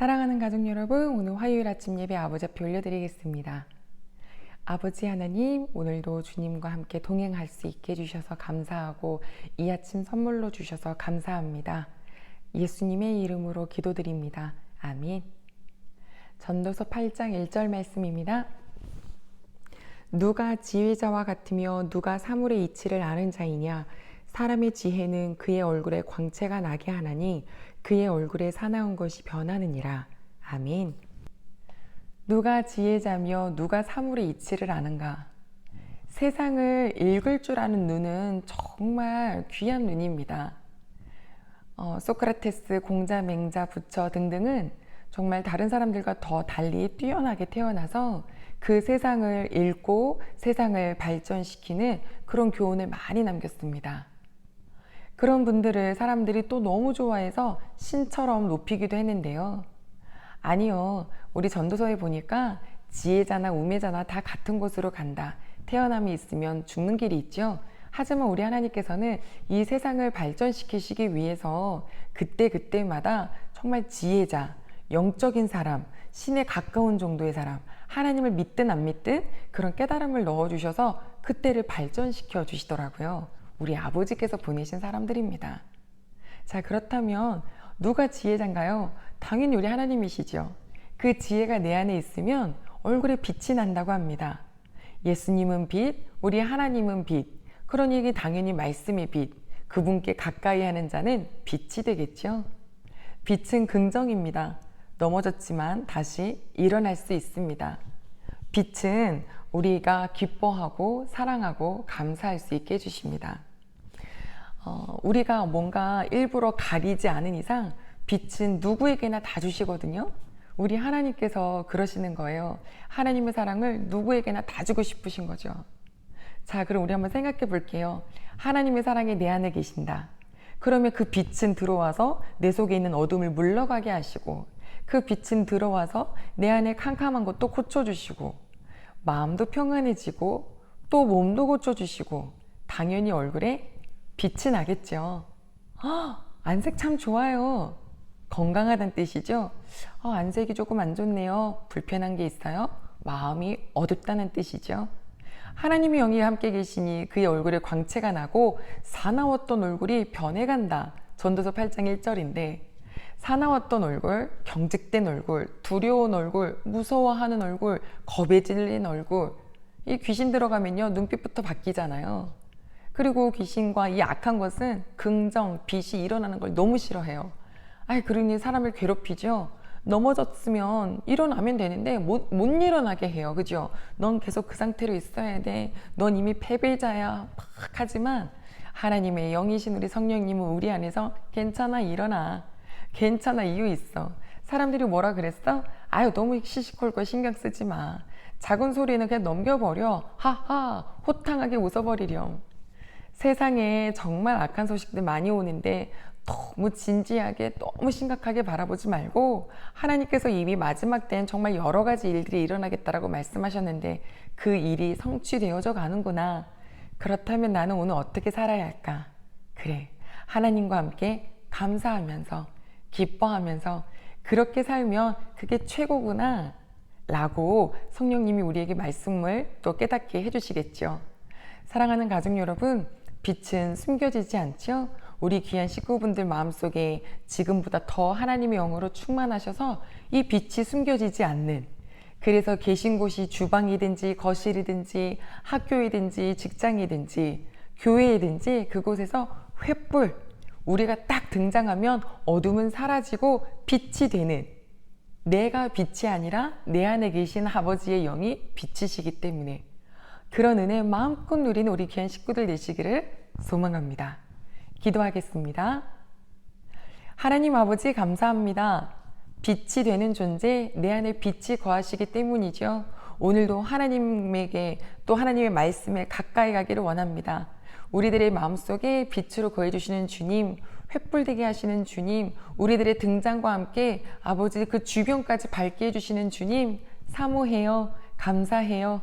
사랑하는 가족 여러분, 오늘 화요일 아침 예배 아버지 앞에 올려드리겠습니다. 아버지 하나님, 오늘도 주님과 함께 동행할 수 있게 해주셔서 감사하고 이 아침 선물로 주셔서 감사합니다. 예수님의 이름으로 기도드립니다. 아멘. 전도서 8장 1절 말씀입니다. 누가 지혜자와 같으며 누가 사물의 이치를 아는 자이냐 사람의 지혜는 그의 얼굴에 광채가 나게 하나니 그의 얼굴에 사나운 것이 변하느니라. 아멘. 누가 지혜자며 누가 사물의 이치를 아는가? 세상을 읽을 줄 아는 눈은 정말 귀한 눈입니다. 어, 소크라테스, 공자, 맹자, 부처 등등은 정말 다른 사람들과 더 달리 뛰어나게 태어나서 그 세상을 읽고 세상을 발전시키는 그런 교훈을 많이 남겼습니다. 그런 분들을 사람들이 또 너무 좋아해서 신처럼 높이기도 했는데요. 아니요. 우리 전도서에 보니까 지혜자나 우매자나 다 같은 곳으로 간다. 태어남이 있으면 죽는 길이 있죠. 하지만 우리 하나님께서는 이 세상을 발전시키시기 위해서 그때그때마다 정말 지혜자, 영적인 사람, 신에 가까운 정도의 사람, 하나님을 믿든 안 믿든 그런 깨달음을 넣어주셔서 그때를 발전시켜 주시더라고요. 우리 아버지께서 보내신 사람들입니다. 자, 그렇다면 누가 지혜자인가요? 당연히 우리 하나님이시죠. 그 지혜가 내 안에 있으면 얼굴에 빛이 난다고 합니다. 예수님은 빛, 우리 하나님은 빛. 그러니 당연히 말씀이 빛. 그분께 가까이 하는 자는 빛이 되겠죠. 빛은 긍정입니다. 넘어졌지만 다시 일어날 수 있습니다. 빛은 우리가 기뻐하고 사랑하고 감사할 수 있게 해주십니다. 어, 우리가 뭔가 일부러 가리지 않은 이상 빛은 누구에게나 다 주시거든요. 우리 하나님께서 그러시는 거예요. 하나님의 사랑을 누구에게나 다 주고 싶으신 거죠. 자, 그럼 우리 한번 생각해 볼게요. 하나님의 사랑이 내 안에 계신다. 그러면 그 빛은 들어와서 내 속에 있는 어둠을 물러가게 하시고 그 빛은 들어와서 내 안에 캄캄한 것도 고쳐주시고 마음도 평안해지고 또 몸도 고쳐주시고 당연히 얼굴에 빛이 나겠죠. 아, 안색 참 좋아요. 건강하다는 뜻이죠. 어, 안색이 조금 안 좋네요. 불편한 게 있어요. 마음이 어둡다는 뜻이죠. 하나님의 영이 함께 계시니 그의 얼굴에 광채가 나고 사나웠던 얼굴이 변해간다. 전도서 8장 1절인데 사나웠던 얼굴, 경직된 얼굴, 두려운 얼굴, 무서워하는 얼굴, 겁에 질린 얼굴. 이 귀신 들어가면요 눈빛부터 바뀌잖아요. 그리고 귀신과 이 악한 것은 긍정, 빛이 일어나는 걸 너무 싫어해요. 아, 그러니 사람을 괴롭히죠. 넘어졌으면 일어나면 되는데 못, 못 일어나게 해요. 그죠? 넌 계속 그 상태로 있어야 돼. 넌 이미 패배자야. 막 하지만 하나님의 영이신 우리 성령님은 우리 안에서 괜찮아 일어나. 괜찮아 이유 있어. 사람들이 뭐라 그랬어? 아유 너무 시시콜콜 신경 쓰지 마. 작은 소리는 그냥 넘겨버려. 하하 호탕하게 웃어버리렴. 세상에 정말 악한 소식들 많이 오는데 너무 진지하게 너무 심각하게 바라보지 말고 하나님께서 이미 마지막 때는 정말 여러 가지 일들이 일어나겠다라고 말씀하셨는데 그 일이 성취되어져 가는구나. 그렇다면 나는 오늘 어떻게 살아야 할까? 그래. 하나님과 함께 감사하면서 기뻐하면서 그렇게 살면 그게 최고구나. 라고 성령님이 우리에게 말씀을 또 깨닫게 해주시겠죠. 사랑하는 가족 여러분, 빛은 숨겨지지 않죠? 우리 귀한 식구분들 마음속에 지금보다 더 하나님의 영으로 충만하셔서 이 빛이 숨겨지지 않는 그래서 계신 곳이 주방이든지 거실이든지 학교이든지 직장이든지 교회이든지 그곳에서 횃불 우리가 딱 등장하면 어둠은 사라지고 빛이 되는 내가 빛이 아니라 내 안에 계신 아버지의 영이 빛이시기 때문에 그런 은혜 마음껏 누리는 우리 귀한 식구들 되시기를 소망합니다. 기도하겠습니다. 하나님 아버지 감사합니다. 빛이 되는 존재, 내 안에 빛이 거하시기 때문이죠. 오늘도 하나님에게 또 하나님의 말씀에 가까이 가기를 원합니다. 우리들의 마음속에 빛으로 거해주시는 주님, 횃불되게 하시는 주님, 우리들의 등장과 함께 아버지 그 주변까지 밝게 해주시는 주님, 사모해요. 감사해요.